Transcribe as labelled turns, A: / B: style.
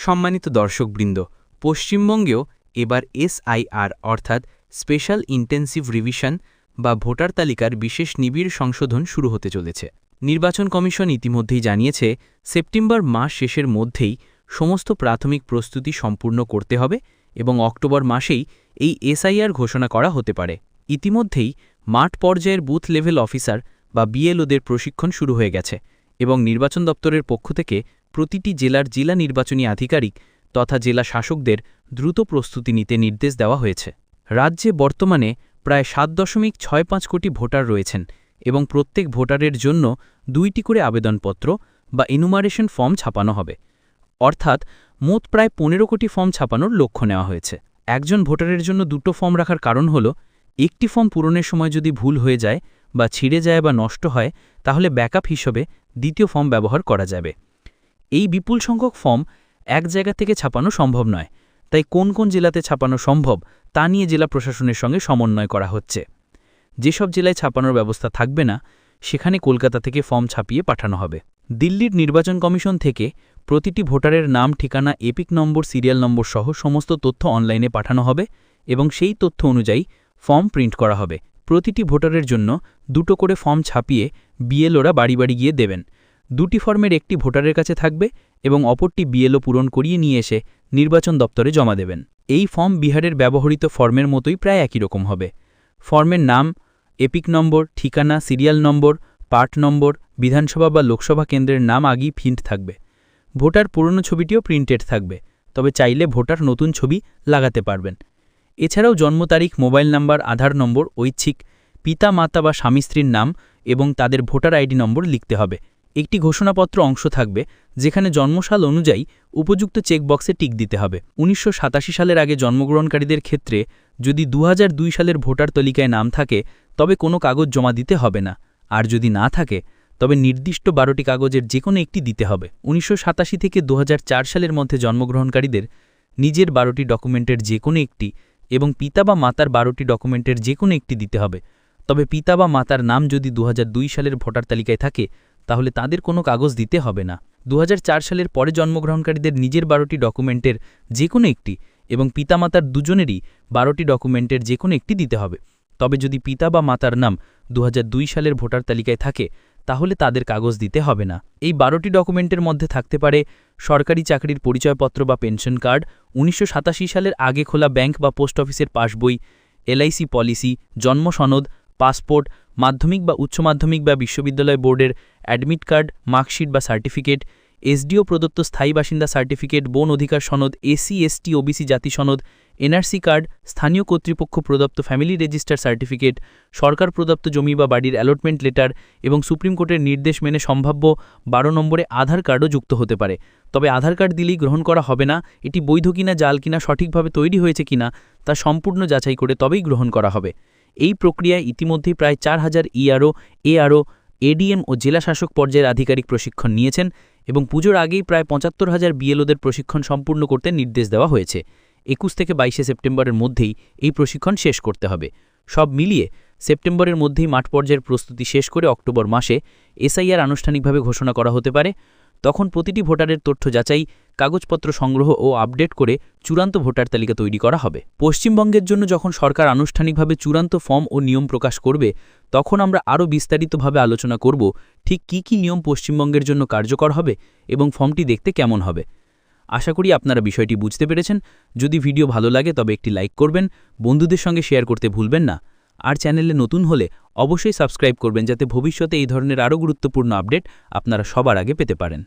A: সম্মানিত দর্শকবৃন্দ, পশ্চিমবঙ্গেও এবার এসআইআর অর্থাৎ স্পেশাল ইন্টেন্সিভ রিভিশন বা ভোটার তালিকার বিশেষ নিবিড় সংশোধন শুরু হতে চলেছে। নির্বাচন কমিশন ইতিমধ্যেই জানিয়েছে, সেপ্টেম্বর মাস শেষের মধ্যেই সমস্ত প্রাথমিক প্রস্তুতি সম্পূর্ণ করতে হবে এবং অক্টোবর মাসেই এই এসআইআর ঘোষণা করা হতে পারে। ইতিমধ্যেই মাঠ পর্যায়ের বুথ লেভেল অফিসার বা বিএলওদের প্রশিক্ষণ শুরু হয়ে গেছে। এবং নির্বাচন দপ্তরের পক্ষ থেকে প্রতিটি জেলার জেলা নির্বাচনী আধিকারিক তথা জেলা শাসকদের দ্রুত প্রস্তুতি নিতে নির্দেশ দেওয়া হয়েছে। রাজ্যে বর্তমানে প্রায় সাত দশমিক ছয় পাঁচ কোটি ভোটার রয়েছেন এবং প্রত্যেক ভোটারের জন্য দুইটি করে আবেদনপত্র বা ইনুমারেশন ফর্ম ছাপানো হবে। অর্থাৎ মোট প্রায় পনেরো কোটি ফর্ম ছাপানোর লক্ষ্য নেওয়া হয়েছে। একজন ভোটারের জন্য দুটো ফর্ম রাখার কারণ হল, একটি ফর্ম পূরণের সময় যদি ভুল হয়ে যায় বা ছিঁড়ে যায় বা নষ্ট হয়, তাহলে ব্যাকআপ হিসেবে দ্বিতীয় ফর্ম ব্যবহার করা যাবে। এই বিপুল সংখ্যক ফর্ম এক জায়গা থেকে ছাপানো সম্ভব নয়। তাই কোন কোন জেলাতে ছাপানো সম্ভব তা নিয়ে জেলা প্রশাসনের সঙ্গে সমন্বয় করা হচ্ছে। যেসব জেলায় ছাপানোর ব্যবস্থা থাকবে না, সেখানে কলকাতা থেকে ফর্ম ছাপিয়ে পাঠানো হবে। দিল্লির নির্বাচন কমিশন থেকে প্রতিটি ভোটারের নাম, ঠিকানা, এপিক নম্বর, সিরিয়াল নম্বর সহ সমস্ত তথ্য অনলাইনে পাঠানো হবে এবং সেই তথ্য অনুযায়ী ফর্ম প্রিন্ট করা হবে। প্রতিটি ভোটারের জন্য দুটো করে ফর্ম ছাপিয়ে বিএলওরা বাড়ি বাড়ি গিয়ে দেবেন। দুটি ফর্মের একটি ভোটারের কাছে থাকবে এবং অপরটি বিএলও পূরণ করিয়ে নিয়ে এসে নির্বাচন দপ্তরে জমা দেবেন। এই ফর্ম বিহারের ব্যবহৃত ফর্মের মতোই প্রায় একই রকম হবে। ফর্মের নাম, এপিক নম্বর, ঠিকানা, সিরিয়াল নম্বর, পার্ট নম্বর, বিধানসভা বা লোকসভা কেন্দ্রের নাম আগেই প্রিন্ট থাকবে। ভোটার পুরনো ছবিটিও প্রিন্টেড থাকবে, তবে চাইলে ভোটার নতুন ছবি লাগাতে পারবেন। এছাড়াও জন্ম তারিখ, মোবাইল নাম্বার, আধার নম্বর, ঐচ্ছিক, পিতা, মাতা বা স্বামী স্ত্রীর নাম এবং তাদের ভোটার আইডি নম্বর লিখতে হবে। একটি ঘোষণাপত্র অংশ থাকবে, যেখানে জন্মসাল অনুযায়ী উপযুক্ত চেকবক্সে টিক দিতে হবে। উনিশশো সাতাশি সালের আগে জন্মগ্রহণকারীদের ক্ষেত্রে যদি দু হাজার দুই সালের ভোটার তালিকায় নাম থাকে, তবে কোনো কাগজ জমা দিতে হবে না। আর যদি না থাকে, তবে নির্দিষ্ট বারোটি কাগজের যে কোনো একটি দিতে হবে। উনিশশো সাতাশি থেকে দু হাজার চার সালের মধ্যে জন্মগ্রহণকারীদের নিজের বারোটি ডকুমেন্টের যে কোনো একটি এবং পিতা বা মাতার বারোটি ডকুমেন্টের যে কোনো একটি দিতে হবে। তবে পিতা বা মাতার নাম যদি দু হাজার দুই সালের ভোটার তালিকায় থাকে, তাহলে তাদের কোনো কাগজ দিতে হবে না। দু হাজার চার সালের পরে জন্মগ্রহণকারীদের নিজের বারোটি ডকুমেন্টের যে কোনো একটি এবং পিতামাতার দুজনেরই বারোটি ডকুমেন্টের যে কোনো একটি দিতে হবে। তবে যদি পিতা বা মাতার নাম দু হাজার দুই সালের ভোটার তালিকায় থাকে তাহলে তাদের কাগজ দিতে হবে না। এই বারোটি ডকুমেন্টের মধ্যে থাকতে পারে সরকারি চাকরির পরিচয়পত্র বা পেনশন কার্ড, উনিশশো সাতাশি সালের আগে খোলা ব্যাংক বা পোস্ট অফিসের পাসবই এলআইসি পলিসি, জন্ম সনদ, পাসপোর্ট, মাধ্যমিক বা উচ্চ মাধ্যমিক বা বিশ্ববিদ্যালয় বোর্ডের অ্যাডমিট কার্ড, মার্কশিট বা সার্টিফিকেট, এসডিও প্রদত্ত স্থায়ী বাসিন্দা সার্টিফিকেট, বন অধিকার সনদ এসি এসটি, ওবিসি জাতি সনদ এনআরসি কার্ড, স্থানীয় কর্তৃপক্ষ প্রদত্ত ফ্যামিলি রেজিস্টার সার্টিফিকেট, সরকার প্রদত্ত জমি বা বাড়ির অ্যালটমেন্ট লেটার এবং সুপ্রিম কোর্টের নির্দেশ মেনে সম্ভাব্য বারো নম্বরে আধার কার্ডও যুক্ত হতে পারে। তবে আধার কার্ড দিলেই গ্রহণ করা হবে না, এটি বৈধ কিনা, জাল কিনা, সঠিকভাবে তৈরি হয়েছে কিনা, তা সম্পূর্ণ যাচাই করে তবেই গ্রহণ করা হবে। এই প্রক্রিয়ায় ইতিমধ্যেই প্রায় চার হাজার ইআরও, এআরও, এডিএম ও জেলা শাসক পর্যায়ের আধিকারিক প্রশিক্ষণ নিয়েছেন এবং পুজোর আগেই প্রায় পঁচাত্তর হাজার বিএলওদের প্রশিক্ষণ সম্পূর্ণ করতে নির্দেশ দেওয়া হয়েছে। একুশ থেকে বাইশে সেপ্টেম্বরের মধ্যেই এই প্রশিক্ষণ শেষ করতে হবে। সব মিলিয়ে সেপ্টেম্বরের মধ্যেই মাঠ পর্যায়ের প্রস্তুতি শেষ করে অক্টোবর মাসে এসআইআর আনুষ্ঠানিকভাবে ঘোষণা করা হতে পারে। তখন প্রতিটি ভোটারের তথ্য যাচাই, কাগজপত্র সংগ্রহ ও আপডেট করে চূড়ান্ত ভোটার তালিকা তৈরি করা হবে। পশ্চিমবঙ্গের জন্য যখন সরকার আনুষ্ঠানিকভাবে চূড়ান্ত ফর্ম ও নিয়ম প্রকাশ করবে, তখন আমরা আরও বিস্তারিতভাবে আলোচনা করব, ঠিক কি কি নিয়ম পশ্চিমবঙ্গের জন্য কার্যকর হবে এবং ফর্মটি দেখতে কেমন হবে। আশা করি আপনারা বিষয়টি বুঝতে পেরেছেন। যদি ভিডিও ভালো লাগে, তবে একটি লাইক করবেন, বন্ধুদের সঙ্গে শেয়ার করতে ভুলবেন না। আর চ্যানেলে নতুন হলে অবশ্যই সাবস্ক্রাইব করবেন, যাতে ভবিষ্যতে এই ধরনের আরও গুরুত্বপূর্ণ আপডেট আপনারা সবার আগে পেতে পারেন।